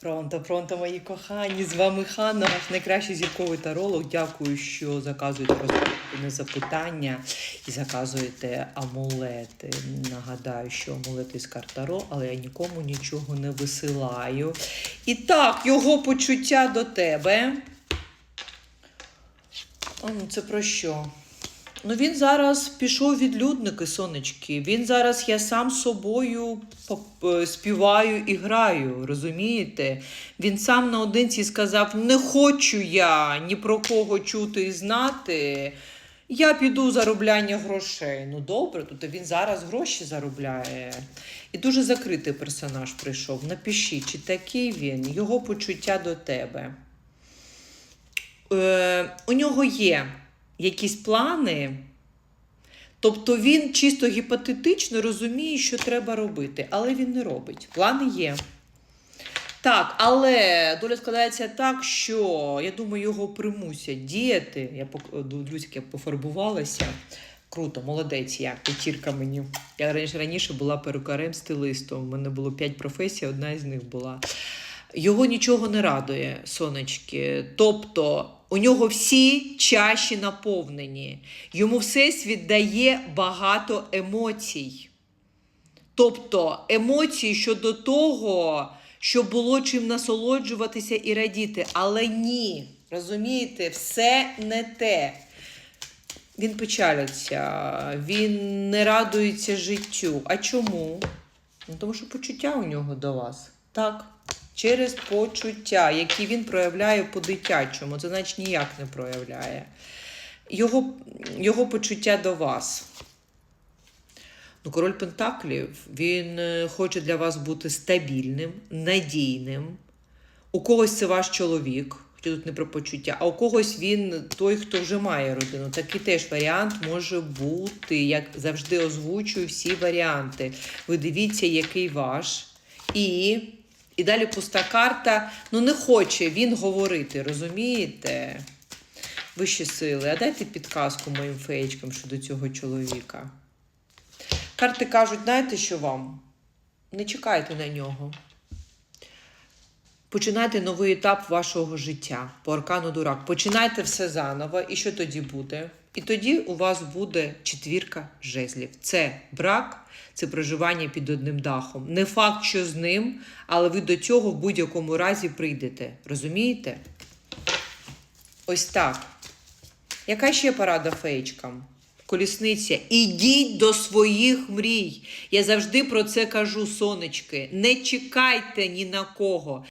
Пронто, пронто, мої кохані, з вами Ханна, ваш найкращий зірковий таролог. Дякую, що заказуєте на запитання і заказуєте амулети. Нагадаю, що амулети з карт Таро, але я нікому нічого не висилаю. І так, його почуття до тебе. Ну це про що? Ну він зараз пішов відлюдники, сонечки. Він зараз я сам собою е, співаю і граю, розумієте? Він сам наодинці сказав: не хочу я ні про кого чути і знати. Я піду заробляння грошей. Ну добре, то він зараз гроші заробляє. І дуже закритий персонаж прийшов. Напишіть, чи такий він, його почуття до тебе. Е, у нього є якісь плани. Тобто він чисто гіпотетично розуміє, що треба робити, але він не робить. Плани є. Так, але доля складається так, що я думаю, його примусять діяти. Я дивлюсь, як я пофарбувалася. Круто, молодець я, п'ятірка мені. Я раніше, раніше була перукарем, стилистом. У мене було п'ять професій, одна із них була. Його нічого не радує, сонечки. Тобто у нього всі чаші наповнені. Йому всесвіт дає багато емоцій. Тобто емоції щодо того, що було чим насолоджуватися і радіти. Але ні, розумієте, все не те. Він печалиться, він не радується життю. А чому? Ну, тому що почуття у нього до вас. Так. Через почуття, які він проявляє по-дитячому. Це значить ніяк не проявляє. Його, його почуття до вас. Ну, король Пентаклів, він е, хоче для вас бути стабільним, надійним. У когось це ваш чоловік, хоча тут не про почуття, а у когось він той, хто вже має родину. Такий теж варіант може бути. Як завжди озвучую всі варіанти. Ви дивіться, який ваш. І, і далі пуста карта. Ну, не хоче він говорити, розумієте? Вищі сили. А дайте підказку моїм феєчкам щодо цього чоловіка. Карти кажуть, знаєте, що вам? Не чекайте на нього. Починайте новий етап вашого життя по аркану дурак. Починайте все заново. І що тоді буде? І тоді у вас буде четвірка жезлів. Це брак, це проживання під одним дахом. Не факт, що з ним, але ви до цього в будь-якому разі прийдете. Розумієте? Ось так. Яка ще порада феєчкам? Колісниця, ідіть до своїх мрій. Я завжди про це кажу, сонечки. Не чекайте ні на кого.